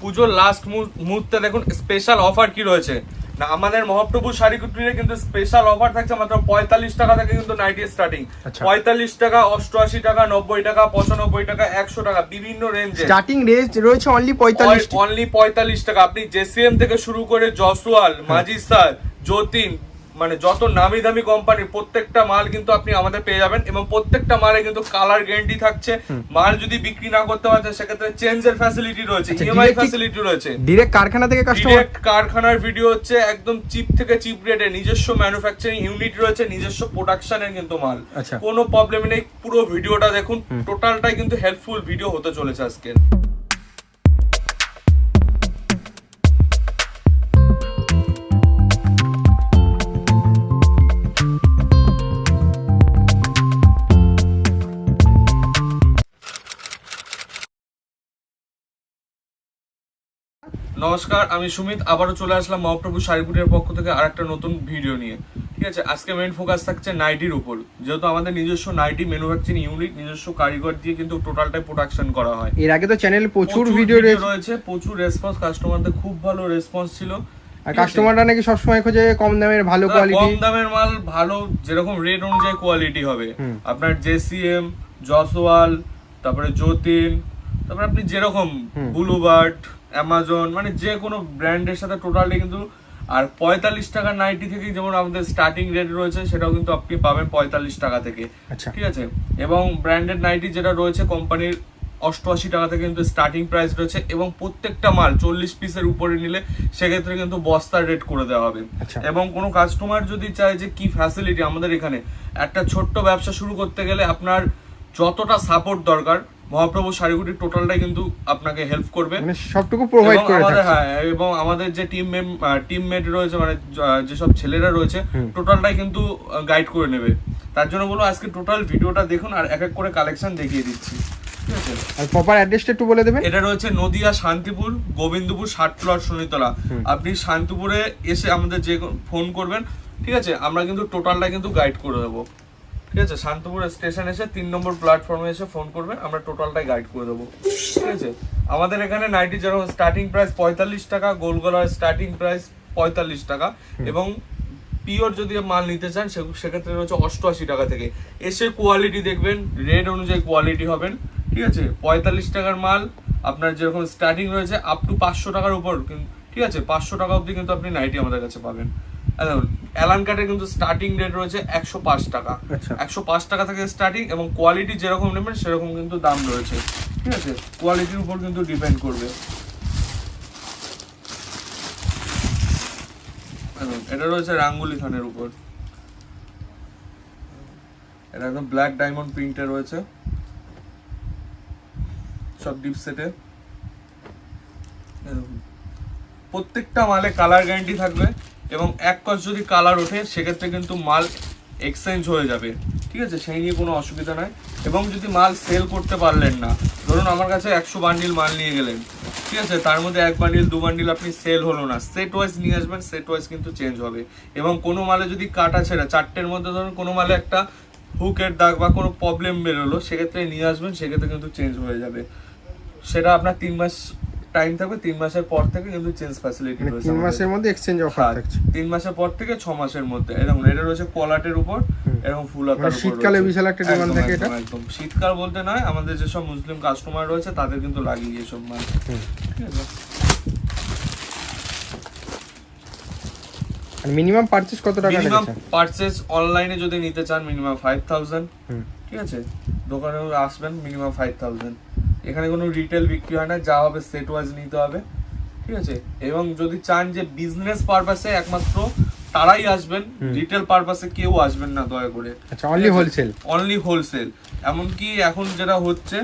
পুজোর লাস্ট মুহূর্তে দেখুন স্পেশাল অফার কি রয়েছে? না আমাদের মহাপ্রভু শাড়ি কুটিরে কিন্তু স্পেশাল অফার থাকছে মাত্র পঁয়তাল্লিশ টাকা থেকে কিন্তু নাইটি স্টার্টিং আচ্ছা। পঁয়তাল্লিশ টাকা অষ্টআশি টাকা নব্বই টাকা পঁচানব্বই টাকা একশো টাকা বিভিন্ন রেঞ্জে স্টার্টিং রেঞ্জ রয়েছে অনলি পঁয়তাল্লিশ অনলি পঁয়তাল্লিশ টাকা। আপনি জেসিএম থেকে শুরু করে জসওয়াল মাজিসার যতীন মানে যত নামি দামি কোম্পানির প্রত্যেকটা মাল কিন্তু আপনি আমাদের পেয়ে যাবেন এবং প্রত্যেকটা মালে কিন্তু কালার গ্যারান্টি থাকছে। মাল যদি বিক্রি না করতে পারছেন সেক্ষেত্রে চেঞ্জের ফ্যাসিলিটি রয়েছে আচ্ছা, ইএমআই ফ্যাসিলিটি রয়েছে। ডিরেক্ট কারখানা থেকে কাস্টমার ডিরেক্ট কারখানার ভিডিও হচ্ছে একদম চিপ থেকে চিপ রেটে নিজস্ব ম্যানুফ্যাকচারিং ইউনিট রয়েছে নিজস্ব প্রোডাকশনের কিন্তু মাল। আচ্ছা। কোনো প্রবলেম নেই পুরো ভিডিওটা দেখুন। টোটালটাই কিন্তু হেল্পফুল ভিডিও হতে চলেছে আজকে। নমস্কার আমি সুমিত। আবারও চলে আসলাম মহাপ্রভু শাড়িপুরের পক্ষ থেকে আরেকটা নতুন ভিডিও নিয়ে। ঠিক আছে আজকে মেন ফোকাস থাকছে নাইটির উপর। যেহেতু আমাদের নিজস্ব নাইটি ম্যানুফ্যাকচারিং ইউনিট নিজস্ব কারিগর দিয়ে কিন্তু টোটালটাই প্রোডাকশন করা হয়। এর আগে তো চ্যানেলে প্রচুর ভিডিও রয়েছে। প্রচুর রেসপন্স কাস্টমারদের খুব ভালো রেসপন্স ছিল। আর কাস্টমাররা নাকি সবসময় খোঁজে কম দামের ভালো কোয়ালিটি কম দামের মাল ভালো যেরকম রেট অনুযায়ী কোয়ালিটি হবে। আপনার জেসিএম জসওয়াল তারপরে যতীন তারপরে আপনি যেরকম হুম। বুলুবার্ট অ্যামাজন মানে যে কোনো ব্র্যান্ডের সাথে টোটালি কিন্তু আর পঁয়তাল্লিশ টাকার নাইটি থেকে যেমন আমাদের স্টার্টিং রেট রয়েছে সেটাও কিন্তু আপনি পাবেন পঁয়তাল্লিশ টাকা থেকে। আচ্ছা। ঠিক আছে? এবং ব্র্যান্ডেড নাইটি যেটা রয়েছে কোম্পানির অষ্টআশি টাকা থেকে কিন্তু স্টার্টিং প্রাইস রয়েছে এবং প্রত্যেকটা মাল চল্লিশ পিসের উপরে নিলে সেক্ষেত্রে কিন্তু বস্তার রেট করে দেওয়া হবে। আচ্ছা। এবং কোনো কাস্টমার যদি চায় যে কি ফ্যাসিলিটি আমাদের এখানে একটা ছোট্ট ব্যবসা শুরু করতে গেলে আপনার যতটা সাপোর্ট দরকার মহাপ্রভু শাড়িগুটির টোটালটাই কিন্তু আপনাকে হেল্প করবে। মানে সবটুকু প্রোভাইড করে আমাদের হ্যাঁ এবং আমাদের যে টিম টিম মেট রয়েছে মানে য- যেসব ছেলেরা রয়েছে টোটালটাই কিন্তু গাইড করে নেবে। তার জন্য বলব আজকে টোটাল ভিডিওটা দেখুন আর এক এক করে কালেকশন দেখিয়ে দিচ্ছি। ঠিক আছে? আর প্রপার অ্যাড্রেসটা একটু বলে দেবেন? এটা রয়েছে নদিয়া শান্তিপুর গোবিন্দপুর ষাট প্লট শনিতলা আপনি শান্তিপুরে এসে আমাদের যে ফোন করবেন ঠিক আছে? আমরা কিন্তু টোটালটা কিন্তু গাইড করে দেবো। ঠিক আছে? শান্তিপুর স্টেশন এসে তিন নম্বর প্ল্যাটফর্মে এসে ফোন করবেন আমরা টোটালটাই গাইড করে দেবো। ঠিক আছে? আমাদের এখানে নাইটি যেরকম স্টার্টিং প্রাইস পঁয়তাল্লিশ টাকা গোলগলার স্টার্টিং প্রাইস পঁয়তাল্লিশ টাকা এবং পিওর যদি মাল নিতে চান সেক্ষেত্রে রয়েছে অষ্টআশি টাকা থেকে। এসে কোয়ালিটি দেখবেন রেট অনুযায়ী কোয়ালিটি হবেন ঠিক আছে? পঁয়তাল্লিশ টাকার মাল আপনার যেরকম স্টার্টিং রয়েছে আপ টু পাঁচশো টাকার উপর ঠিক আছে? পাঁচশো টাকা অবধি কিন্তু আপনি নাইটি আমাদের কাছে পাবেন। অ্যালান কার্ডের কিন্তু স্টার্টিং রেট রয়েছে একশো পাঁচ টাকা। আচ্ছা। একশো পাঁচ টাকা থেকে স্টার্টিং এবং কোয়ালিটি যেরকম নেবেন সেরকম কিন্তু দাম রয়েছে। ঠিক আছে? কোয়ালিটির উপর কিন্তু ডিপেন্ড করবে। এটা রয়েছে রাঙ্গুলি থানের উপর। এটা একদম ব্ল্যাক ডায়মন্ড প্রিন্টে রয়েছে। সব ডিপ সেটে প্রত্যেকটা মালে কালার গ্যারান্টি থাকবে। এবং এক কস যদি কালার ওঠে, সেক্ষেত্রে কিন্তু মাল এক্সচেঞ্জ হয়ে যাবে। ঠিক আছে? সেই নিয়ে কোনো অসুবিধা নাই। এবং যদি মাল সেল করতে পারলেন না, ধরুন আমার কাছে একশো বান্ডিল মাল নিয়ে গেলেন। ঠিক আছে? তার মধ্যে এক বান্ডিল দু বান্ডিল আপনি সেল হলো না। সেট ওয়াইজ নিয়ে আসবেন সেট ওয়াইজ কিন্তু চেঞ্জ হবে। এবং কোনো মালে যদি কাটা ছেড়া চারটের মধ্যে ধরুন কোনো মালে একটা হুকের দাগ বা কোনো প্রবলেম বেরোলো, সেক্ষেত্রে নিয়ে আসবেন, সেক্ষেত্রে কিন্তু চেঞ্জ হয়ে যাবে। সেটা আপনার তিন মাস টাইম থাকবে তিন মাসের পর থেকে কিন্তু চেঞ্জ ফ্যাসিলিটি মানে রয়েছে তিন মাসের মধ্যে এক্সচেঞ্জ অফার হ্যাঁ, থাকছে। তিন মাসের পর থেকে ছ মাসের মধ্যে। এরকম এটা রয়েছে কলাটের উপর এরকম ফুল মানে আকার শীতকালে বিশাল একটা demand থাকে এটা। একদম শীতকাল বলতে নয় আমাদের যেসব মুসলিম কাস্টমার রয়েছে তাদের কিন্তু লাগিয়ে এসব মাল। ঠিক আছে? আর মিনিমাম পারচেজ কত টাকা মিনিমাম পারচেজ অনলাইনে যদি নিতে চান মিনিমাম ফাইভ থাউজেন্ড হুম। ঠিক আছে? দোকানে আসবেন মিনিমাম ফাইভ থাউজেন্ড এখানে কোনো রিটেল বিক্রি হয় না যা হবে সেট ওয়াইজ নিতে হবে ঠিক আছে? এবং যদি চান যে বিজনেস পারপাসে একমাত্র তারাই আসবেন রিটেল পারপাসে কেউ আসবেন না দয়া করে। আচ্ছা অনলি হোলসেল অনলি হোলসেল এমনকি এখন যেটা হচ্ছে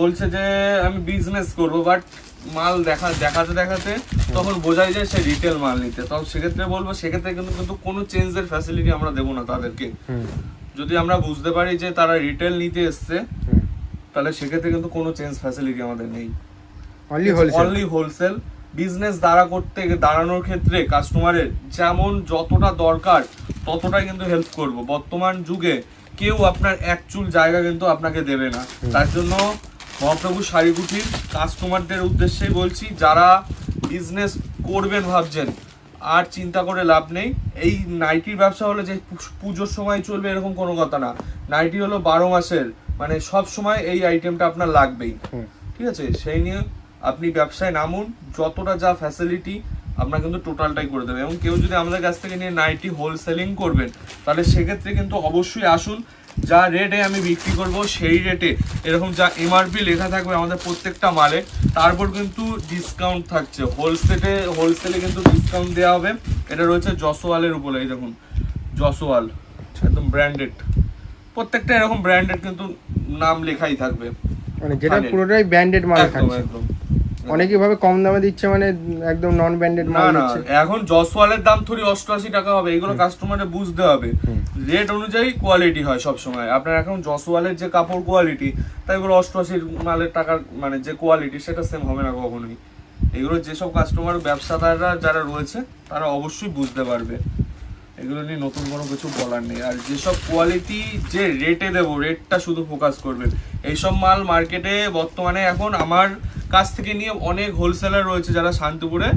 বলছে যে আমি বিজনেস করব বাট মাল দেখা দেখাতে দেখাতে তখন বোঝাই যায় সে রিটেল মাল নিতে। তখন সেক্ষেত্রে বলব সেক্ষেত্রে কিন্তু কিন্তু কোনো চেঞ্জের ফ্যাসিলিটি আমরা দেবো না তাদেরকে। যদি আমরা বুঝতে পারি যে তারা রিটেল নিতে এসছে তাহলে সেক্ষেত্রে কিন্তু কোনো চেঞ্জ ফ্যাসিলিটি আমাদের নেই। অনলি হোলসেল বিজনেস দাঁড়া করতে দাঁড়ানোর ক্ষেত্রে কাস্টমারের যেমন যতটা দরকার ততটাই কিন্তু হেল্প করব। বর্তমান যুগে কেউ আপনার এক চুল জায়গা কিন্তু আপনাকে দেবে না। তার জন্য মহাপ্রভু শাড়িগুটির কাস্টমারদের উদ্দেশ্যেই বলছি যারা বিজনেস করবেন ভাবছেন আর চিন্তা করে লাভ নেই। এই নাইটির ব্যবসা হলো যে পুজোর সময় চলবে এরকম কোনো কথা না। নাইটি হলো বারো মাসের মানে সব সময় এই আইটেমটা আপনার লাগবেই। ঠিক আছে? সেই নিয়ে আপনি ব্যবসায় নামুন যতটা যা ফ্যাসিলিটি আমরা কিন্তু টোটালটাই করে দেবো। এবং কেউ যদি আমাদের কাছ থেকে নিয়ে নাইটি হোলসেলিং করবেন তাহলে সেক্ষেত্রে কিন্তু অবশ্যই আসুন যা রেটে আমি বিক্রি করব সেই রেটে এরকম যা এমআরপি লেখা থাকবে আমাদের প্রত্যেকটা মালে তারপর কিন্তু ডিসকাউন্ট থাকছে। হোলসেলে হোলসেলে কিন্তু ডিসকাউন্ট দেওয়া হবে। এটা রয়েছে যশোয়ালের উপরে এই দেখুন যশোয়াল একদম ব্র্যান্ডেড প্রত্যেকটা এরকম ব্র্যান্ডেড কিন্তু নাম লেখাই থাকবে। মানে যেটা পুরোটাই ব্র্যান্ডেড মাল থাকছে। একদম। অনেকে ভাবে কম দামে দিচ্ছে মানে একদম নন ব্র্যান্ডেড মাল না দিচ্ছে। এখন জসওয়ালের দাম থরি অষ্টআশি টাকা হবে এগুলো কাস্টমারে বুঝতে হবে। রেট অনুযায়ী কোয়ালিটি হয় সব সময় আপনার এখন জসওয়ালের যে কাপড় কোয়ালিটি তাই এগুলো অষ্টআশির মালের টাকার মানে যে কোয়ালিটি সেটা সেম হবে না কখনোই। এগুলো যেসব কাস্টমার ব্যবসাদাররা যারা রয়েছে তারা অবশ্যই বুঝতে পারবে। এগুলো নিয়ে নতুন কোনো কিছু বলার নেই। আর যেসব কোয়ালিটি যে রেটে দেবো রেটটা শুধু ফোকাস করবেন। এইসব মাল মার্কেটে বর্তমানে এখন আমার কাছ থেকে নিয়ে অনেক হোলসেলার রয়েছে যারা শান্তিপুরে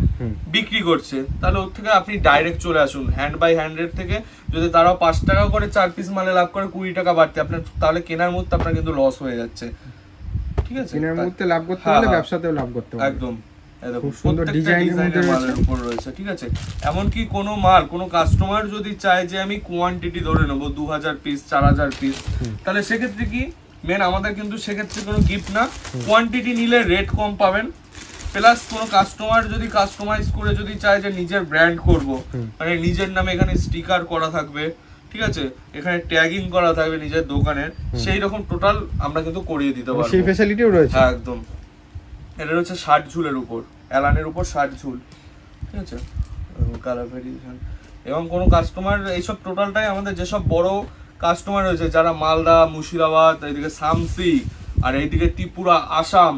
বিক্রি করছে। তাহলে ওর থেকে আপনি ডাইরেক্ট চলে আসুন হ্যান্ড বাই হ্যান্ড রেট থেকে। যদি তারাও পাঁচ টাকা করে চার পিস মালে লাভ করে কুড়ি টাকা বাড়তে আপনার তাহলে কেনার মধ্যে আপনার কিন্তু লস হয়ে যাচ্ছে। ঠিক আছে? কেনার মুহূর্তে লাভ করতে হ্যাঁ, হলে হ্যাঁ। ব্যবসাতেও লাভ করতে হবে। একদম। খুব সুন্দর মধ্যে উপর রয়েছে ঠিক আছে? এমনকি কোনো মাল কোনো কাস্টমার যদি চায় যে আমি কোয়ান্টিটি ধরে নেব দু হাজার পিস চার হাজার পিস তাহলে সেক্ষেত্রে কি? মেন আমাদের কিন্তু সেক্ষেত্রে কোনো গিফট না। কোয়ান্টিটি নিলে রেট কম পাবেন। প্লাস কোনো কাস্টমার যদি কাস্টমাইজ করে যদি চায় যে নিজের ব্র্যান্ড করব মানে নিজের নামে এখানে স্টিকার করা থাকবে ঠিক আছে? এখানে ট্যাগিং করা থাকবে নিজের দোকানের সেই রকম টোটাল আমরা কিন্তু করিয়ে দিতে পারব। সেই ফ্যাসিলিটিও রয়েছে। হ্যাঁ একদম। এটা হচ্ছে ষাট ঝুলের উপর, অ্যালানের উপর ষাট ঝুল, ঠিক আছে? কালার এবং কোনো কাস্টমার এইসব টোটালটাই আমাদের যেসব বড় কাস্টমার রয়েছে, যারা মালদা, মুর্শিদাবাদ, এইদিকে সামসি, আর এইদিকে ত্রিপুরা, আসাম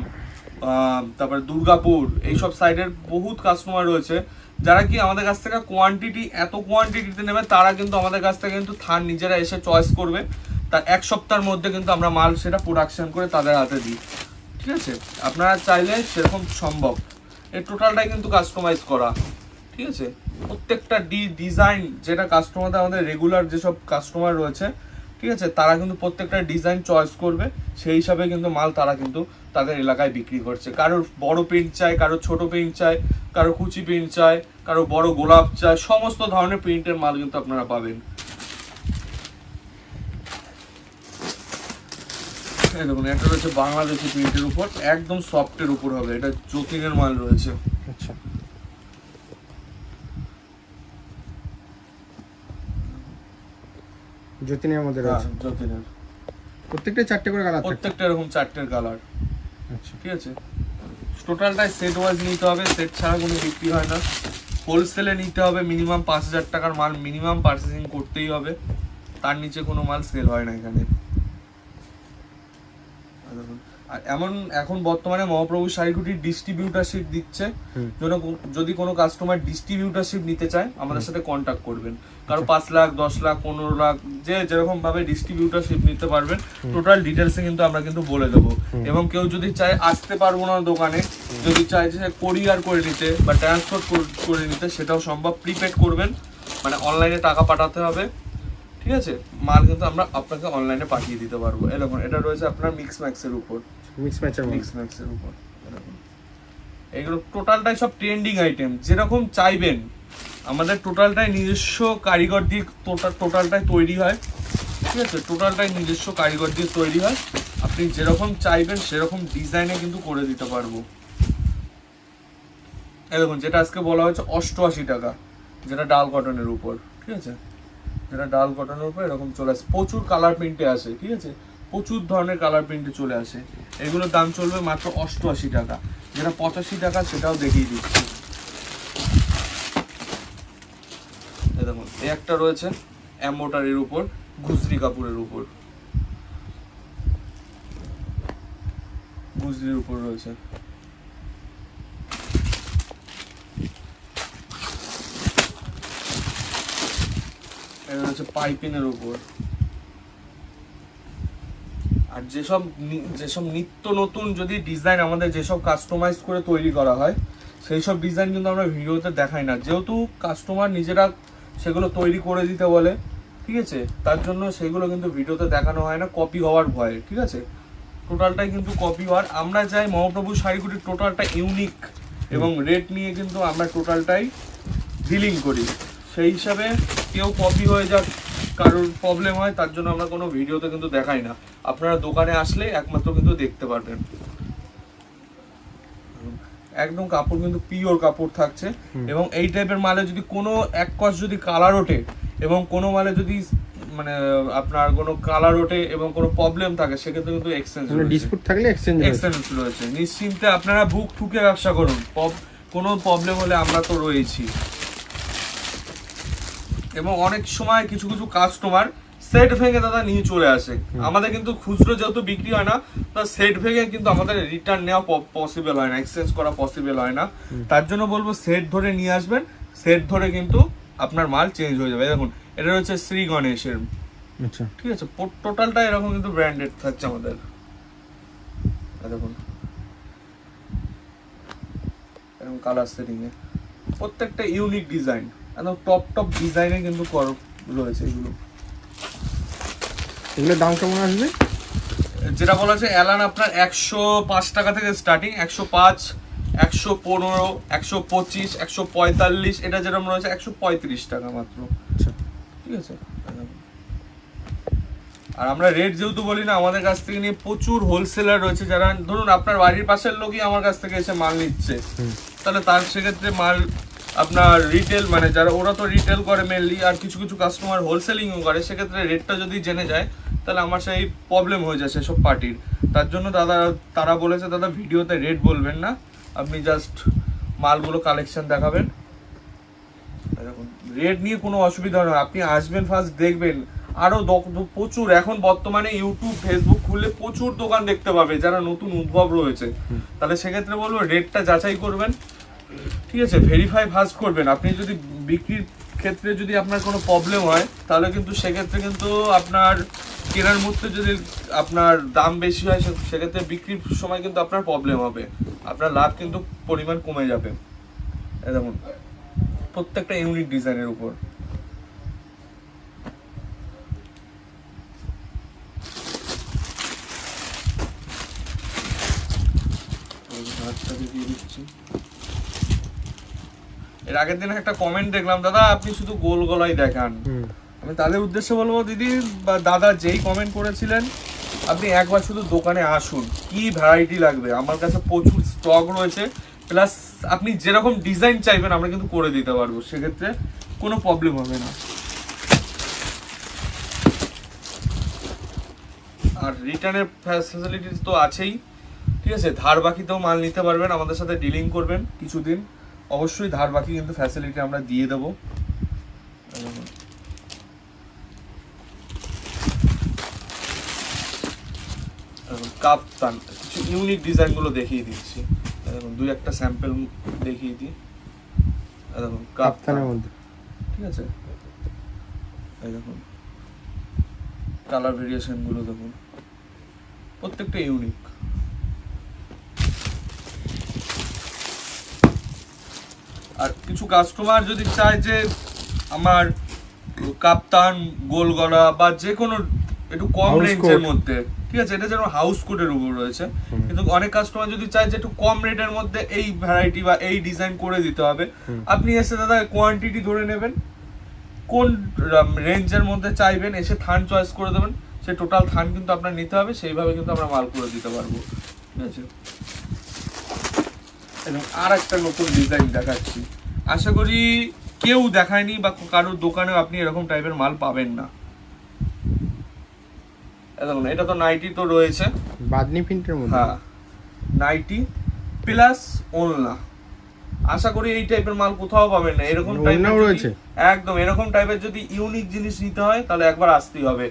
তারপরে দুর্গাপুর, এইসব সাইডের বহুত কাস্টমার রয়েছে। যারা কি আমাদের কাছ থেকে কোয়ান্টিটি এত কোয়ান্টিটিতে নেবে, তারা কিন্তু আমাদের কাছ থেকে কিন্তু থান নিজেরা এসে চয়েস করবে। তার এক সপ্তাহের মধ্যে কিন্তু আমরা মাল সেটা প্রোডাকশন করে তাদের হাতে দিই। ঠিক আছে? আপনারা চাইলে সেরকম সম্ভব। এই টোটালটাই কিন্তু কাস্টমাইজ করা। ঠিক আছে? প্রত্যেকটা ডি ডিজাইন যেটা কাস্টমারদের আমাদের রেগুলার যেসব কাস্টমার রয়েছে, ঠিক আছে? তারা কিন্তু প্রত্যেকটা ডিজাইন চয়েস করবে। সেই হিসাবে কিন্তু মাল তারা কিন্তু তাদের এলাকায় বিক্রি করছে। কারোর বড় প্রিন্ট চাই কারোর ছোট প্রিন্ট চাই কারও কুচি প্রিন্ট চাই কারও বড় গোলাপ চাই সমস্ত ধরনের প্রিন্টের মাল কিন্তু আপনারা পাবেন। এই দেখুন এটা রয়েছে বাংলাদেশি প্রিন্টের উপর একদম সফটের উপর হবে। এটা যতীনের মাল রয়েছে। আচ্ছা। যতীনের মধ্যে হ্যাঁ, রয়েছে। যতীনের। প্রত্যেকটা চারটে করে কালার প্রত্যেকটা এরকম চারটের কালার আচ্ছা। ঠিক আছে? টোটালটাই সেট ওয়াইজ নিতে হবে সেট ছাড়া কোনো বিক্রি হয় না। হোলসেলে নিতে হবে মিনিমাম পাঁচ হাজার টাকার মাল মিনিমাম পার্চেসিং করতেই হবে। তার নিচে কোনো মাল সেল হয় না এখানে। দেখুন, আর এমন এখন বর্তমানে মহাপ্রভু শাড়িগুটির ডিস্ট্রিবিউটারশিপ দিচ্ছে। জন্য যদি কোনো কাস্টমার ডিস্ট্রিবিউটারশিপ নিতে চায় আমাদের সাথে কন্ট্যাক্ট করবেন। কারও পাঁচ লাখ দশ লাখ পনেরো লাখ যে যেরকম ভাবে ডিস্ট্রিবিউটারশিপ নিতে পারবেন টোটাল ডিটেলসে কিন্তু আমরা কিন্তু বলে দেবো। এবং কেউ যদি চায় আসতে পারব না দোকানে যদি চায় যে কোরিয়ার করে নিতে বা ট্রান্সপোর্ট করে নিতে সেটাও সম্ভব। প্রিপেড করবেন মানে অনলাইনে টাকা পাঠাতে হবে। ঠিক আছে? মাল কিন্তু আমরা আপনাকে অনলাইনে পাঠিয়ে দিতে পারব। এরকম এটা রয়েছে আপনার মিক্স ম্যাক্সের উপর। মিক্স ম্যাচের মধ্যে মিক্স ম্যাক্সের উপর। এরকম। এগুলো টোটালটাই সব ট্রেন্ডিং আইটেম যেরকম চাইবেন আমাদের টোটালটাই নিজস্ব কারিগর দিয়ে টোটাল টোটালটাই তৈরি হয়। ঠিক আছে? টোটালটাই নিজস্ব কারিগর দিয়ে তৈরি হয়। আপনি যেরকম চাইবেন সেরকম ডিজাইনে কিন্তু করে দিতে পারব। এই দেখুন যেটা আজকে বলা হয়েছে অষ্টআশি টাকা যেটা ডাল কটনের উপর। ঠিক আছে? যেটা ডাল কটনের উপর এরকম চলে আসে। প্রচুর কালার প্রিন্টে আসে, ঠিক আছে? প্রচুর ধরনের কালার প্রিন্টে চলে আসে। এগুলোর দাম চলবে মাত্র অষ্টআশি টাকা। যেটা পঁচাশি টাকা, সেটাও দেখিয়ে দিচ্ছি। দেখুন, এই একটা রয়েছে অ্যাম্বোটারির উপর গুজরি কাপড়ের উপর। গুজরির উপর রয়েছে এটা হচ্ছে পাইপিনের উপর। আর যেসব যেসব নিত্য নতুন যদি ডিজাইন আমাদের যেসব কাস্টমাইজ করে তৈরি করা হয় সেই সব ডিজাইন কিন্তু আমরা ভিডিওতে দেখাই না। যেহেতু কাস্টমার নিজেরা সেগুলো তৈরি করে দিতে বলে, ঠিক আছে? তার জন্য সেগুলো কিন্তু ভিডিওতে দেখানো হয় না কপি হওয়ার ভয়ে, ঠিক আছে? টোটালটাই কিন্তু কপি হওয়ার। আমরা চাই মহাপ্রভু শাড়িগুলির টোটালটা ইউনিক এবং রেট নিয়ে কিন্তু আমরা টোটালটাই ডিলিং করি। সেই হিসাবে কেউ কপি হয়ে যাক কারোর প্রবলেম হয় তার জন্য আমরা কোনো ভিডিওতে কিন্তু দেখাই না। আপনারা দোকানে আসলে একমাত্র কিন্তু দেখতে পারবেন। একদম কাপড় কিন্তু পিওর কাপড় থাকছে এবং এই টাইপের মালে যদি কোনো এক কস যদি কালার ওঠে এবং কোনো মালে যদি মানে আপনার কোনো কালার ওঠে এবং কোনো প্রবলেম থাকে সেক্ষেত্রে কিন্তু এক্সচেঞ্জ মানে ডিসপুট থাকলে এক্সচেঞ্জ এক্সচেঞ্জ রয়েছে। নিশ্চিন্তে আপনারা বুক ঠুকে ব্যবসা করুন। কোনো প্রবলেম হলে আমরা তো রয়েছি। এবং অনেক সময় কিছু কিছু কাস্টমার সেট ভেঙে দাদা নিয়ে চলে আসে। আমাদের কিন্তু খুচরো যেহেতু বিক্রি হয় না তা সেট ভেঙে কিন্তু আমাদের রিটার্ন নেওয়া পসিবল হয় না এক্সচেঞ্জ করা পসিবল হয় না। তার জন্য বলব সেট ধরে নিয়ে আসবেন সেট ধরে কিন্তু আপনার মাল চেঞ্জ হয়ে যাবে। দেখুন এটা হচ্ছে শ্রী গণেশের। আচ্ছা। ঠিক আছে টোটালটা এরকম কিন্তু ব্র্যান্ডেড থাকছে আমাদের। দেখুন। এরকম কালার সেটিং এ। প্রত্যেকটা ইউনিক ডিজাইন একদম টপ টপ ডিজাইনে কিন্তু কর রয়েছে এগুলো। এগুলোর দাম কেমন আসবে? যেটা বলা আছে অ্যালান আপনার একশো পাঁচ টাকা থেকে স্টার্টিং একশো পাঁচ একশো পনেরো একশো পঁচিশ একশো পঁয়তাল্লিশ এটা যেরকম রয়েছে একশো পঁয়ত্রিশ টাকা মাত্র। আচ্ছা। ঠিক আছে? আর আমরা রেট যেহেতু বলি না আমাদের কাছ থেকে নিয়ে প্রচুর হোলসেলার রয়েছে যারা ধরুন আপনার বাড়ির পাশের লোকই আমার কাছ থেকে এসে মাল নিচ্ছে। তাহলে তার সেক্ষেত্রে মাল আপনার রিটেল মানে যারা ওরা তো রিটেল করে মেনলি আর কিছু কিছু কাস্টমার হোলসেলিংও করে সেক্ষেত্রে রেটটা যদি জেনে যায় তাহলে আমার সেই প্রবলেম হয়ে যায় সেসব পার্টির তার জন্য দাদা তারা বলেছে দাদা ভিডিওতে রেট বলবেন না। আপনি জাস্ট মালগুলো কালেকশন দেখাবেন। এরকম। রেট নিয়ে কোনো অসুবিধা নয় আপনি আসবেন ফার্স্ট দেখবেন। আরও প্রচুর এখন বর্তমানে ইউটিউব ফেসবুক খুললে প্রচুর দোকান দেখতে পাবে যারা নতুন উদ্ভব রয়েছে। তাহলে সেক্ষেত্রে বলব রেটটা যাচাই করবেন। ঠিক আছে ভেরিফাই ফার্স্ট করবেন। আপনি যদি বিক্রির ক্ষেত্রে যদি আপনার কোনো প্রবলেম হয়, তাহলে কিন্তু সেক্ষেত্রে কিন্তু আপনার কেনার মধ্যে যদি আপনার দাম বেশি হয় সেক্ষেত্রে বিক্রির সময় কিন্তু আপনার প্রবলেম হবে। আপনার লাভ কিন্তু পরিমাণ কমে যাবে। দেখুন, প্রত্যেকটা ইউনিক ডিজাইনের উপর। দিয়ে দিচ্ছি। এর আগের দিন একটা কমেন্ট দেখলাম দাদা আপনি শুধু গোল গলাই দেখান। আমি তাদের উদ্দেশ্যে বলব দিদি বা দাদা যেই কমেন্ট করেছিলেন আপনি একবার শুধু দোকানে আসুন। কি ভ্যারাইটি লাগবে? আমার কাছে প্রচুর স্টক রয়েছে। প্লাস আপনি যেরকম ডিজাইন চাইবেন আমরা কিন্তু করে দিতে পারব। সেক্ষেত্রে কোনো প্রবলেম হবে না। আর রিটার্নের ফ্যাসিলিটিস তো আছেই। ঠিক আছে? ধার বাকিতেও মাল নিতে পারবেন আমাদের সাথে ডিলিং করবেন কিছুদিন। অবশ্যই ধার বাকি কিন্তু ফ্যাসিলিটি আমরা দিয়ে দেবো। কাপ্তান কিছু ইউনিক ডিজাইনগুলো দেখিয়ে দিচ্ছি। দেখুন দুই একটা স্যাম্পল দেখিয়ে দিই। দেখুন কাপ্তানের কাপ্তান মধ্যে। ঠিক আছে? এই দেখুন কালার ভেরিয়েশনগুলো দেখুন। প্রত্যেকটা ইউনিক আর কিছু কাস্টমার যদি চায় যে আমার কাপ্তান গোল গলা বা যে কোনো একটু কম রেঞ্জের মধ্যে ঠিক আছে? এটা যেন হাউস কোটের উপর রয়েছে। কিন্তু অনেক কাস্টমার যদি চায় যে একটু কম রেটের মধ্যে এই ভ্যারাইটি বা এই ডিজাইন করে দিতে হবে আপনি এসে দাদা কোয়ান্টিটি ধরে নেবেন। কোন রেঞ্জের মধ্যে চাইবেন এসে থান চয়েস করে দেবেন। সে টোটাল থান কিন্তু আপনার নিতে হবে সেইভাবে কিন্তু আমরা মাল করে দিতে পারব। ঠিক আছে? এবং আর একটা নতুন ডিজাইন দেখাচ্ছি। আশা করি কেউ দেখায়নি বা কারোর দোকানেও আপনি এরকম টাইপের মাল পাবেন না। দেখুন এটা তো নাইটি তো রয়েছে। বাদনি প্রিন্টের মধ্যে? হ্যাঁ নাইটি প্লাস ওলনা আশা করি এই টাইপের মাল কোথাও পাবেন না। এরকম টাইপের রয়েছে? একদম এরকম টাইপের যদি ইউনিক জিনিস নিতে হয় তাহলে একবার আসতেই হবে।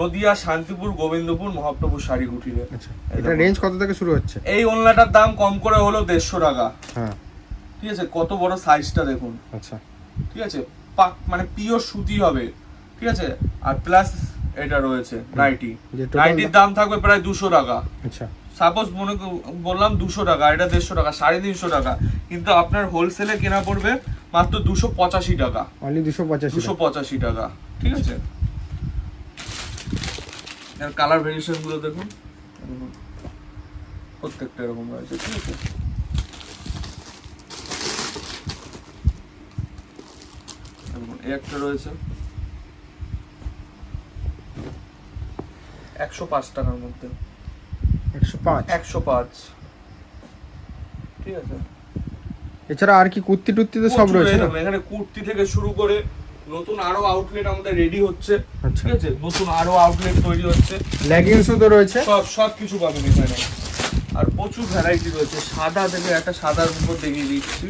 নদিয়া শান্তিপুর গোবিন্দপুর মহাপ্রভু শাড়ি কুটিরে আচ্ছা এটা রেঞ্জ কত থেকে শুরু হচ্ছে? এই ওলনাটার দাম কম করে হলো দেড়শো টাকা। হ্যাঁ। ঠিক আছে কত বড় সাইজটা দেখুন। আচ্ছা। ঠিক আছে পাক মানে পিওর সুতি হবে। ঠিক আছে আর প্লাস এটা রয়েছে নাইটি নাইটির দাম থাকবে প্রায় দুশো টাকা। আচ্ছা। সাপোজ মনে বললাম দুশো টাকা এটা দেড়শো টাকা সাড়ে তিনশো টাকা। কিন্তু আপনার হোলসেলে কেনা পড়বে মাত্র দুশো পঁচাশি টাকা। দুশো পঁচাশি দুশো পঁচাশি টাকা। ঠিক আছে? এর কালার ভেরিয়েশনগুলো দেখুন। প্রত্যেকটা এরকম রয়েছে ঠিক আছে? এই একটা রয়েছে। একশো পাঁচ টাকার মধ্যে। একশো পাঁচ? একশো পাঁচ। ঠিক আছে? এছাড়া আর কি কুর্তি টুর্তি তো সব রয়েছে এখানে কুর্তি থেকে শুরু করে নতুন আরও আউটলেট আমাদের রেডি হচ্ছে। ঠিক আছে নতুন আরও আউটলেট তৈরি হচ্ছে। লেগিংসও তো রয়েছে। সব সব কিছু পাবেন এখানে। আর প্রচুর ভ্যারাইটি রয়েছে। সাদা থেকে একটা সাদার উপর দেখিয়ে দিচ্ছি।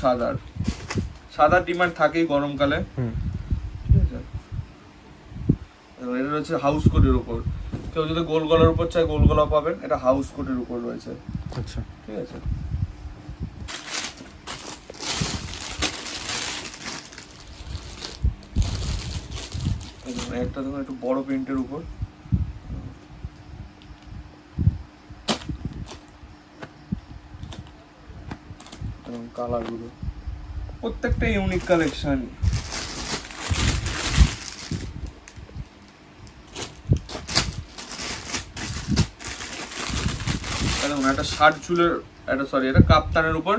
সাদার। সাদার ডিমান্ড থাকেই গরমকালে। হুম। ঠিক আছে? এটা রয়েছে হাউস কোটের উপর। কেউ যদি গোল গলার উপর চায় গোল গলা পাবেন। এটা হাউস কোটের উপর রয়েছে। আচ্ছা। ঠিক আছে? একটা দেখুন একটু বড় প্রিন্টের উপর। কালারগুলো প্রত্যেকটা ইউনিক কালেকশন দেখুন একটা ষাট চুলের একটা সরি এটা কাপ্তানের উপর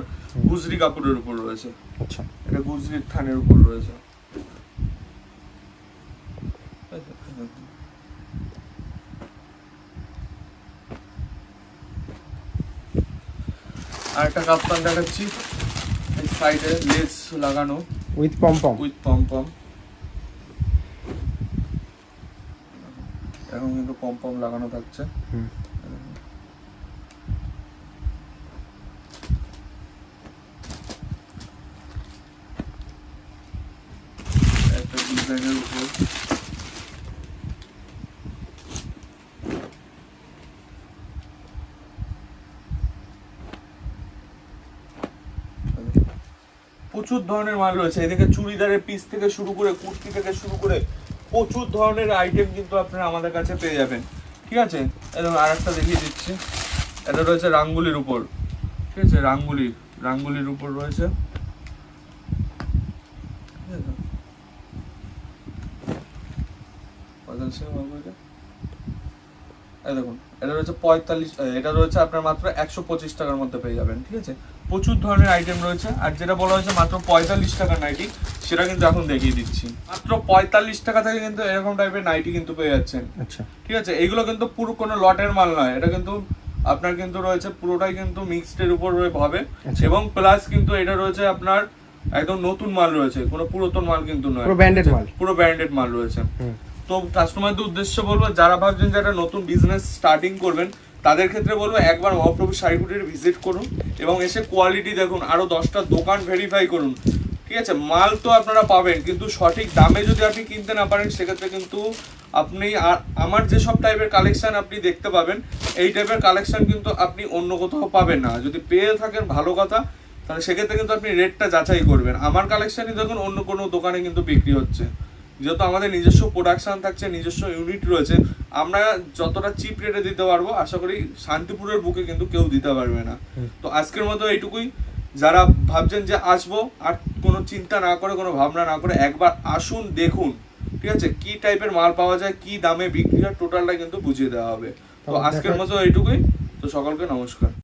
গুজরি কাপড়ের উপর রয়েছে। আচ্ছা। এটা গুজরির থানের উপর রয়েছে। আর একটা কাপ্তান দেখাচ্ছি। সাইডে লেস লাগানো। উইথ পম্পম উইথ পম পম এখন কিন্তু পম পম লাগানো থাকছে। হুম একটা ডিজাইনের উপর প্রচুর ধরনের মাল রয়েছে। এদিকে চুড়িদারের পিস থেকে শুরু করে কুর্তি থেকে শুরু করে প্রচুর ধরনের আইটেম কিন্তু আপনারা আমাদের কাছে পেয়ে যাবেন। ঠিক আছে? এরকম আর একটা দেখিয়ে দিচ্ছি। এটা রয়েছে রাঙ্গুলির উপর। ঠিক আছে? রাঙ্গুলি, রাঙ্গুলির উপর রয়েছে ঠিক আছে? পঁয়তাল্লিশ টাকা পাবো এটা? এই দেখুন এটা রয়েছে পঁয়তাল্লিশ এটা রয়েছে আপনার মাত্র একশো পঁচিশ টাকার মধ্যে পেয়ে যাবেন ঠিক আছে? প্রচুর ধরনের আইটেম রয়েছে আর যেটা বলা হয়েছে মাত্র পঁয়তাল্লিশ টাকার নাইটি সেটা কিন্তু এখন দেখিয়ে দিচ্ছি। মাত্র পঁয়তাল্লিশ টাকা থেকে কিন্তু এরকম টাইপের নাইটি কিন্তু পেয়ে যাচ্ছেন। আচ্ছা। ঠিক আছে? এইগুলো কিন্তু পুরো কোনো লটের মাল নয় এটা কিন্তু আপনার কিন্তু রয়েছে পুরোটাই কিন্তু মিক্সড এর উপর হবে আচ্ছা। এবং প্লাস কিন্তু এটা রয়েছে আপনার একদম নতুন মাল রয়েছে কোনো পুরাতন মাল কিন্তু নয়। পুরো ব্র্যান্ডেড মাল। পুরো ব্র্যান্ডেড মাল রয়েছে। তো কাস্টমারদের উদ্দেশ্যে বলব, যারা ভাবছেন যে একটা নতুন বিজনেস স্টার্টিং করবেন, তাদের ক্ষেত্রে বলব, একবার মহাপ্রভু শাড়িপুরের ভিজিট করুন এবং এসে কোয়ালিটি দেখুন আরও দশটা দোকান ভেরিফাই করুন। ঠিক আছে? মাল তো আপনারা পাবেন, কিন্তু সঠিক দামে যদি আপনি কিনতে না পারেন, সেক্ষেত্রে কিন্তু আপনি আর- আমার যে সব টাইপের কালেকশন আপনি দেখতে পাবেন, এই টাইপের কালেকশান কিন্তু আপনি অন্য কোথাও পাবেন না। যদি পেয়ে থাকেন ভালো কথা, তাহলে সেক্ষেত্রে কিন্তু আপনি রেটটা যাচাই করবেন। আমার কালেকশনই দেখুন, অন্য কোনো দোকানে কিন্তু বিক্রি হচ্ছে। যেহেতু আমাদের নিজস্ব প্রোডাকশন থাকছে নিজস্ব ইউনিট রয়েছে আমরা যতটা চিপ রেটে দিতে পারব আশা করি শান্তিপুরের বুকে কিন্তু কেউ দিতে পারবে না। তো আজকের মতো এইটুকুই। যারা ভাবছেন যে আসব আর কোনো চিন্তা না করে কোনো ভাবনা না করে একবার আসুন দেখুন ঠিক আছে? কি টাইপের মাল পাওয়া যায় কি দামে বিক্রি হয় টোটালটা কিন্তু বুঝিয়ে দেওয়া হবে। তো আজকের মতো এইটুকুই। তো সকলকে নমস্কার।